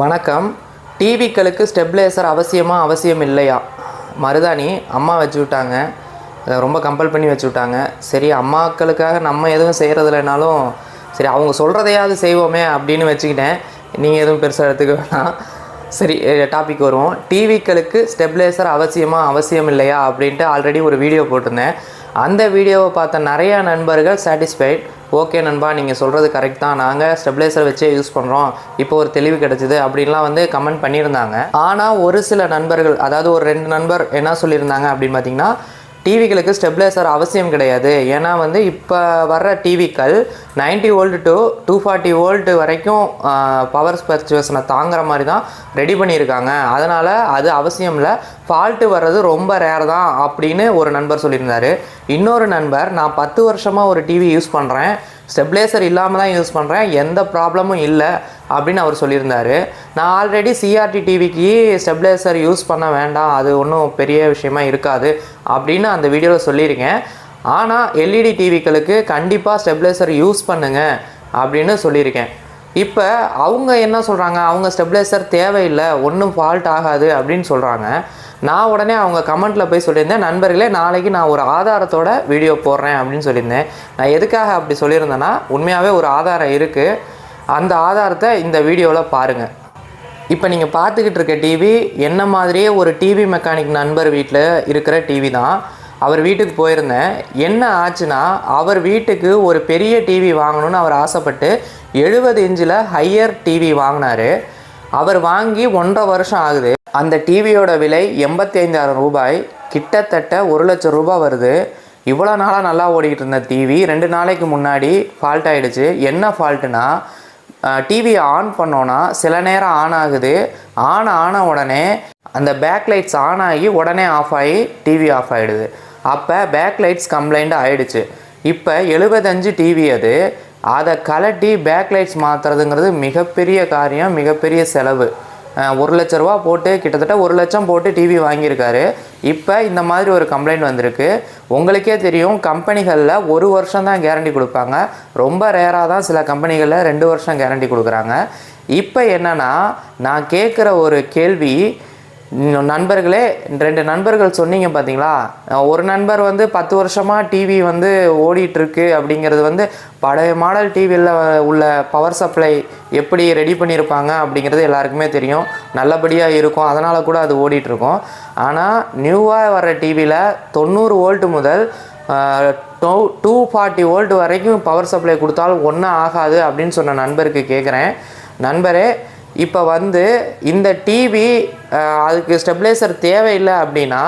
வணக்கம். டிவிக்களுக்கு ஸ்டெப்லேசர் அவசியமாக அவசியம் இல்லையா? மருதாணி அம்மா வச்சு விட்டாங்க. அதை ரொம்ப கம்பல் பண்ணி வச்சு விட்டாங்க. சரி அம்மாக்களுக்காக நம்ம எதுவும் செய்கிறதில்லனாலும் சரி அவங்க சொல்கிறதையாவது செய்வோமே அப்படின்னு வச்சுக்கிட்டேன். நீங்கள் எதுவும் பெருசாக எடுத்துக்க வேணாம். சரி டாபிக் வருவோம். டிவிக்களுக்கு ஸ்டெப்லேசர் அவசியமாக அவசியம் இல்லையா அப்படின்ட்டு ஆல்ரெடி ஒரு வீடியோ போட்டிருந்தேன். அந்த வீடியோவை பார்த்த நிறையா நண்பர்கள் சாட்டிஸ்ஃபைட் ஓகே நண்பா நீங்கள் சொல்கிறது கரெக்ட் தான். நாங்கள் ஸ்டெபிளைசர் வச்சே யூஸ் பண்ணுறோம் இப்போ ஒரு தெளிவு கிடச்சிது அப்படின்லாம் வந்து கமெண்ட் பண்ணியிருந்தாங்க. ஆனால் ஒரு சில நண்பர்கள் அதாவது ஒரு ரெண்டு நண்பர் என்ன சொல்லியிருந்தாங்க அப்படின்னு பார்த்தீங்கன்னா டிவிகளுக்கு ஸ்டெபிளைசர் அவசியம் கிடையாது. ஏன்னா வந்து இப்போ வர்ற டிவிக்கள் 90 volt to two forty volt வரைக்கும் பவர் பர்ச்சுவேஷனை தாங்குற மாதிரி தான் ரெடி பண்ணியிருக்காங்க. அதனால் அது அவசியம் இல்லை. ஃபால்ட்டு வர்றது ரொம்ப ரேர் தான் அப்படின்னு ஒரு நண்பர் சொல்லியிருந்தார். இன்னொரு நண்பர் நான் பத்து வருஷமாக ஒரு டிவி யூஸ் பண்ணுறேன் ஸ்டெப்லேசர் இல்லாமல் தான் யூஸ் பண்ணுறேன் எந்த ப்ராப்ளமும் இல்லை அப்படின்னு அவர் சொல்லியிருந்தார். நான் ஆல்ரெடி சிஆர்டி டிவிக்கு ஸ்டெப்லேசர் யூஸ் பண்ண வேண்டாம். அது ஒன்றும் பெரிய விஷயமா இருக்காது அப்படின்னு அந்த வீடியோவில் சொல்லியிருக்கேன். ஆனால் எல்இடி டிவிக்களுக்கு கண்டிப்பாக ஸ்டெப்லைசர் யூஸ் பண்ணுங்கள் அப்படின்னு சொல்லியிருக்கேன். இப்போ அவங்க என்ன சொல்கிறாங்க அவங்க ஸ்டெப்லைசர் தேவையில்லை ஒன்றும் ஃபால்ட் ஆகாது அப்படின்னு சொல்கிறாங்க நான் உடனே அவங்க கமெண்ட்டில் போய் சொல்லியிருந்தேன் நண்பர்களே நாளைக்கு நான் ஒரு ஆதாரத்தோட வீடியோ போடுறேன் அப்படின்னு சொல்லியிருந்தேன். நான் எதுக்காக அப்படி சொல்லியிருந்தேன்னா உண்மையாகவே ஒரு ஆதாரம் இருக்குது அந்த ஆதாரத்தை இந்த வீடியோவில் பாருங்கள் இப்போ நீங்கள் பார்த்துக்கிட்டு இருக்க டிவி என்ன மாதிரியே ஒரு டிவி மெக்கானிக் நண்பர் வீட்டில் இருக்கிற டிவி தான். அவர் வீட்டுக்கு போயிருந்தேன். என்ன ஆச்சுன்னா அவர் வீட்டுக்கு ஒரு பெரிய டிவி வாங்கணும்னு அவர் ஆசைப்பட்டு எழுபது இன்ச்சில் ஹையர் டிவி வாங்கினாரு. அவர் வாங்கி ஒன்றரை வருஷம் ஆகுது. அந்த டிவியோட விலை எண்பத்தி ஐந்தாயிரம் ரூபாய். கிட்டத்தட்ட ஒரு லட்சம் ரூபாய் வருது. இவ்வளோ நாளாக நல்லா ஓடிக்கிட்டு இருந்த டிவி ரெண்டு நாளைக்கு முன்னாடி ஃபால்ட் ஆயிடுச்சு. என்ன ஃபால்ட்டுனா டிவியை ஆன் பண்ணோன்னா சில நேரம் ஆன் ஆகுது. ஆன் ஆன உடனே அந்த பேக் லைட்ஸ் ஆன் ஆகி உடனே ஆஃப் ஆகி டிவி ஆஃப் ஆகிடுது அப்போ பேக் லைட்ஸ் கம்ப்ளைண்ட் ஆகிடுச்சு இப்போ எழுபத்தஞ்சு டிவி அது. அதை கலட்டி பேக் லைட்ஸ் மாற்றுறதுங்கிறது மிகப்பெரிய காரியம் மிகப்பெரிய செலவு. ஒரு லட்ச ரூபா போட்டு கிட்டத்தட்ட ஒரு லட்சம் போட்டு டிவி வாங்கியிருக்காரு. இப்போ இந்த மாதிரி ஒரு கம்ப்ளைண்ட் வந்திருக்கு. உங்களுக்கே தெரியும் கம்பெனிகளில் ஒரு வருஷம் தான் கேரண்டி கொடுப்பாங்க. ரொம்ப ரேராக தான் சில கம்பெனிகளில் ரெண்டு வருஷம் கேரண்டி கொடுக்குறாங்க. இப்போ என்னென்னா நான் கேட்குற ஒரு கேள்வி நண்பர்களே ரெண்டு நண்பர்கள் சொன்னீங்க பார்த்தீங்களா ஒரு நண்பர் வந்து பத்து வருஷமாக டிவி வந்து ஓடிட்டுருக்கு அப்படிங்கிறது வந்து பழைய மாடல் டிவியில் உள்ள பவர் சப்ளை எப்படி ரெடி பண்ணியிருப்பாங்க அப்படிங்கிறது எல்லாருக்குமே தெரியும். நல்லபடியாக இருக்கும். அதனால் கூட அது ஓடிட்டுருக்கும். ஆனால் நியூவாக வர டிவியில் தொண்ணூறு வோல்ட் முதல் டூ டூ ஃபார்ட்டி வோல்ட் வரைக்கும் பவர் சப்ளை கொடுத்தாலும் ஒன்றும் ஆகாது அப்படின்னு சொன்ன நண்பருக்கு கேட்குறேன் நண்பரே இப்போ வந்து இந்த டிவி அதுக்கு ஸ்டெபிளைசர் தேவையில்லை அப்படின்னா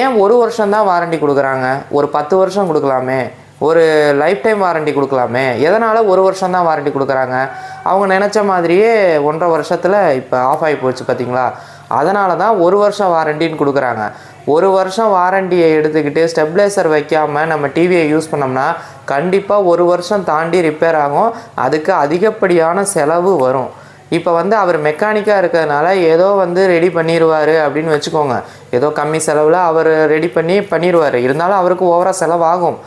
ஏன் ஒரு வருஷம்தான் வாரண்டி கொடுக்குறாங்க? ஒரு பத்து வருஷம் கொடுக்கலாமே. ஒரு லைஃப் டைம் வாரண்டி கொடுக்கலாமே. எதனால் ஒரு வருஷம் தான் வாரண்டி கொடுக்குறாங்க? அவங்க நினச்ச மாதிரியே ஒன்றரை வருஷத்தில் இப்போ ஆஃப் ஆகி போச்சு பார்த்தீங்களா அதனால தான் ஒரு வருஷம் வாரண்டின்னு கொடுக்குறாங்க. ஒரு வருஷம் வாரண்டியை எடுத்துக்கிட்டு ஸ்டெப்லைசர் வைக்காமல் நம்ம டிவியை யூஸ் பண்ணோம்னா கண்டிப்பாக ஒரு வருஷம் தாண்டி ரிப்பேர் ஆகும். அதுக்கு அதிகப்படியான செலவு வரும். இப்போ வந்து அவர் மெக்கானிக்காக இருக்கிறதுனால ஏதோ வந்து ரெடி பண்ணிடுவார் அப்படின்னு வச்சுக்கோங்க. ஏதோ கம்மி செலவில் அவர் ரெடி பண்ணி பண்ணிடுவார் இருந்தாலும் அவருக்கு ஓவராக செலவாகும்.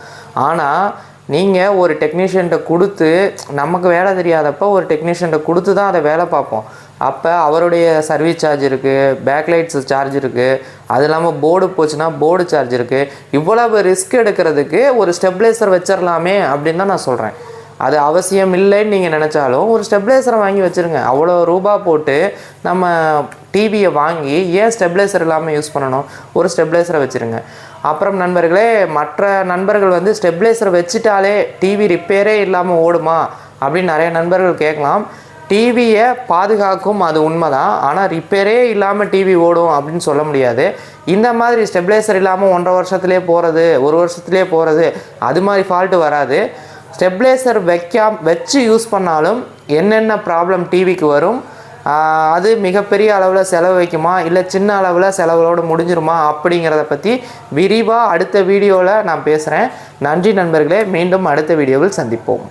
ஆனால் நீங்கள் ஒரு டெக்னீஷியன்ட்ட கொடுத்து நமக்கு வேலை தெரியாதப்போ ஒரு டெக்னீஷியன்ட்ட கொடுத்து தான் அதை வேலை பார்ப்போம். அப்போ அவருடைய சர்வீஸ் சார்ஜ் இருக்குது பேக்லைட்ஸ் சார்ஜ் இருக்குது அது இல்லாமல் போர்டு போச்சுன்னா போர்டு சார்ஜ் இருக்குது இவ்வளவு ரிஸ்க் எடுக்கிறதுக்கு ஒரு ஸ்டெப்லைசர் வச்சிடலாமே அப்படின்னு தான் நான் சொல்கிறேன் அது அவசியம் இல்லைன்னு நீங்கள் நினச்சாலும் ஒரு ஸ்டெப்லைசரை வாங்கி வச்சுருங்க. அவ்வளோ ரூபா போட்டு நம்ம டிவியை வாங்கி ஏன் ஸ்டெப்லைசர் இல்லாமல் யூஸ் பண்ணணும்? ஒரு ஸ்டெப்லைசரை வச்சுருங்க. அப்புறம் நண்பர்களே மற்ற நண்பர்கள் வந்து ஸ்டெபிளைசர் வச்சுட்டாலே டிவி ரிப்பேரே இல்லாமல் ஓடுமா? அப்படின்னு நிறைய நண்பர்கள் கேட்கலாம். டிவியை பாதுகாக்கும் அது உண்மைதான். ஆனால் ரிப்பேரே இல்லாமல் டிவி ஓடும் அப்படின்னு சொல்ல முடியாது. இந்த மாதிரி ஸ்டெபிளைசர் இல்லாமல் ஒன்றரை வருஷத்துலேயே போகிறது ஒரு வருஷத்துலேயே போகிறது அது மாதிரி ஃபால்ட்டு வராது. ஸ்டெப்லைசர் வைக்காம வச்சு யூஸ் பண்ணாலும் என்னென்ன ப்ராப்ளம் டிவிக்கு வரும் அது மிகப்பெரிய அளவில் செலவு வைக்குமா இல்லை சின்ன அளவில் செலவுகளோடு முடிஞ்சிருமா அப்படிங்கிறத பற்றி விரிவாக அடுத்த வீடியோவில் நான் பேசுகிறேன் நன்றி நண்பர்களே மீண்டும் அடுத்த வீடியோவில் சந்திப்போம்.